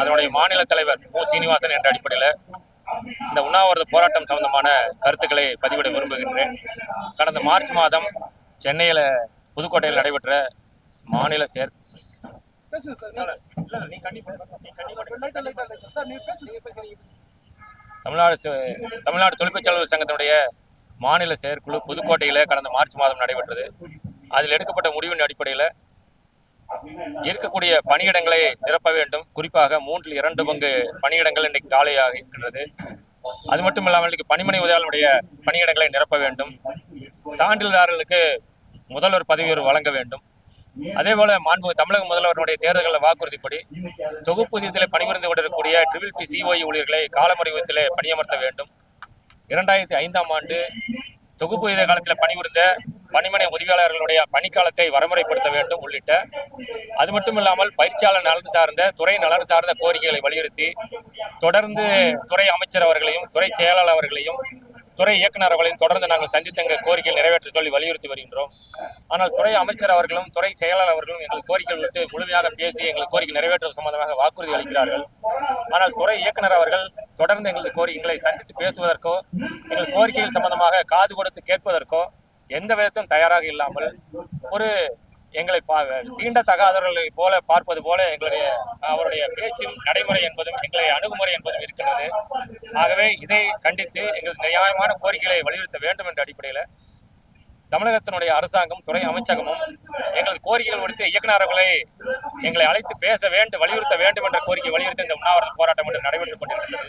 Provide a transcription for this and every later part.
அதனுடைய மாநில தலைவர் ஓ சீனிவாசன் என்ற அடிப்படையில் இந்த உண்ணாவிரத போராட்டம் சம்பந்தமான கருத்துக்களை பதிவிட விரும்புகின்றேன். கடந்த மார்ச் மாதம் சென்னையில் புதுக்கோட்டையில் நடைபெற்ற மாநில சேர் தமிழ்நாடு தமிழ்நாடு தொழிற்பயிற்சியாளர் சங்கத்தினுடைய மாநில செயற்குழு புதுக்கோட்டையில் கடந்த மார்ச் மாதம் நடைபெற்றது. அதில் எடுக்கப்பட்ட முடிவின் அடிப்படையில் இருக்கக்கூடிய பணியிடங்களை நிரப்ப வேண்டும். குறிப்பாக மூன்றில் இரண்டு பங்கு பணியிடங்கள் இன்னைக்கு காலியாக இருக்கின்றது. அது மட்டும் இல்லாமல் இன்னைக்கு பணிமனை உதவியாளருடைய பணியிடங்களை நிரப்ப வேண்டும். சான்றிதழ்தாரர்களுக்கு முதல்வர் பதவி உயர்வு வழங்க வேண்டும். அதே போல மாண்பு தமிழக முதல்வருடைய தேர்தல்களில் வாக்குறுதிப்படி தொகுப்பூதியத்தில் பணிபுரிந்து கொண்டிருக்கக்கூடிய ட்ரிபிள் பி சிஓஇ ஊழியர்களை காலமுறைவத்திலே பணியமர்த்த வேண்டும். இரண்டாயிரத்தி ஐந்தாம் ஆண்டு தொகுப்பூதிய காலத்தில் பணிபுரிந்த பணிமனை உதவியாளர்களுடைய பணிக்காலத்தை வரமுறைப்படுத்த வேண்டும் உள்ளிட்ட அது மட்டும் இல்லாமல் பயிற்சியாளர் நலன் சார்ந்த துறை நலன் சார்ந்த கோரிக்கைகளை வலியுறுத்தி தொடர்ந்து துறை அமைச்சர் அவர்களையும் துறை செயலாளர் அவர்களையும் துறை இயக்குனர் அவர்களையும் தொடர்ந்து நாங்கள் சந்தித்து எங்கள் கோரிக்கைகள் நிறைவேற்ற சொல்லி வலியுறுத்தி வருகின்றோம். ஆனால் துறை அமைச்சர் அவர்களும் துறை செயலாளர் அவர்களும் எங்கள் கோரிக்கைகள் குறித்து முழுமையாக பேசி எங்கள் கோரிக்கை நிறைவேற்ற சம்பந்தமாக வாக்குறுதி அளிக்கிறார்கள். ஆனால் துறை இயக்குனர் அவர்கள் தொடர்ந்து எங்களது கோரிக்கைகளை சந்தித்து பேசுவதற்கோ எங்கள் கோரிக்கைகள் சம்பந்தமாக காது கொடுத்து கேட்பதற்கோ எந்த விதத்திலும் தயாராக இல்லாமல் ஒரு எங்களை பா தீண்டத்தகாதவர்களை போல பார்ப்பது போல எங்களுடைய அவருடைய பேச்சும் நடைமுறை என்பதும் எங்களை அணுகுமுறை என்பதும் இருக்கிறது ஆகவே இதை கண்டித்து எங்களது நியாயமான கோரிக்கைகளை வலியுறுத்த வேண்டும் என்ற அடிப்படையில் தமிழகத்தினுடைய அரசாங்கம் துறை அமைச்சகமும் எங்களது கோரிக்கைகள் குறித்து இயக்குநர்களை எங்களை அழைத்து பேச வேண்டும் வலியுறுத்த வேண்டும் என்ற கோரிக்கை வலியுறுத்தி இந்த உண்ணாவிரத போராட்டம் என்று நடைபெற்றுக் கொண்டிருக்கிறது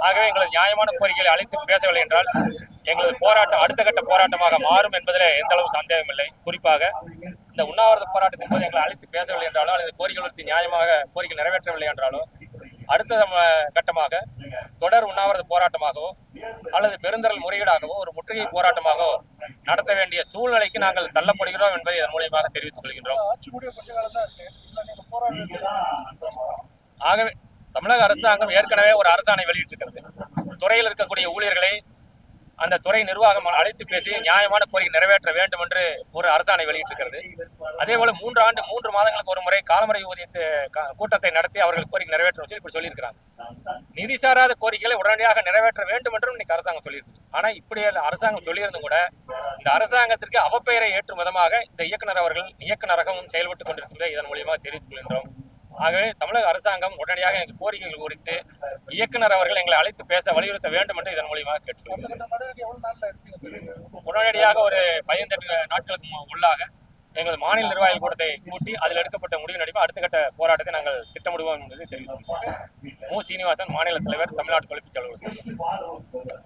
ஆகவே எங்களது நியாயமான கோரிக்கைகளை அழைத்து பேசவில்லை என்றால் எங்களது போராட்டம் அடுத்த கட்ட போராட்டமாக மாறும் என்பதில் எந்த அளவு சந்தேகமில்லை குறிப்பாக இந்த உண்ணாவிரத போராட்டத்தின் போது எங்களை அழைத்து பேசவில்லை என்றாலோ அல்லது கோரிக்கை குறித்து நியாயமாக கோரிக்கை நிறைவேற்றவில்லை என்றாலோ அடுத்த கட்டமாக தொடர் உண்ணாவிரத போராட்டமாகவோ அல்லது பெருந்தரல் முறையீடாகவோ ஒரு முற்றுகை போராட்டமாகவோ நடத்த வேண்டிய சூழ்நிலைக்கு நாங்கள் தள்ளப்படுகிறோம் என்பதை இதன் மூலியமாக தெரிவித்துக் கொள்கின்றோம். ஆகவே தமிழக அரசாங்கம் ஏற்கனவே ஒரு அரசாணை வெளியிட்டிருக்கிறது. துறையில் இருக்கக்கூடிய ஊழியர்களை அந்த துறை நிர்வாகம் அழைத்து பேசி நியாயமான கோரிக்கை நிறைவேற்ற வேண்டும் என்று ஒரு அரசாணை வெளியிட்டிருக்கிறது. அதே போல மூன்று ஆண்டு மூன்று மாதங்களுக்கு ஒரு முறை காலமுறை ஊதியத்தை கூட்டத்தை நடத்தி அவர்கள் கோரிக்கை நிறைவேற்றணும் சொல்லி இப்படி சொல்லியிருக்கிறாங்க. நிதி சாராத கோரிக்கைகளை உடனடியாக நிறைவேற்ற வேண்டும் என்றும் இன்னைக்கு அரசாங்கம் சொல்லியிருக்கு. ஆனா இப்படி அரசாங்கம் சொல்லியிருந்தும் கூட இந்த அரசாங்கத்திற்கு அவப்பெயரை ஏற்றும் விதமாக இந்த இயக்குனர் அவர்கள் இயக்குநரகமும் செயல்பட்டுக் கொண்டிருக்கிறது இதன் மூலியமாக தெரிவித்துக் கொள்கின்றோம். ஆகவே தமிழக அரசாங்கம் உடனடியாக எங்கள் கோரிக்கைகள் குறித்து இயக்குனர் அவர்கள் எங்களை அழைத்து பேச வலியுறுத்த வேண்டும் என்று இதன் மூலியமாக கேட்டுக்கொள்கிறோம் உடனடியாக ஒரு பதினைந்து நாட்களுக்கு மு- உள்ளாக எங்கள் மாநில நிர்வாகிகள் கூட்டத்தை கூட்டி அதில் எடுக்கப்பட்ட முடிவின் நடிப்பு அடுத்த கட்ட போராட்டத்தை நாங்கள் திட்டமிடுவோம் என்பதை தெரிவித்துள்ளோம் மு. சீனிவாசன் மாநில தலைவர் தமிழ்நாடு தொலைபேசி அலுவலர்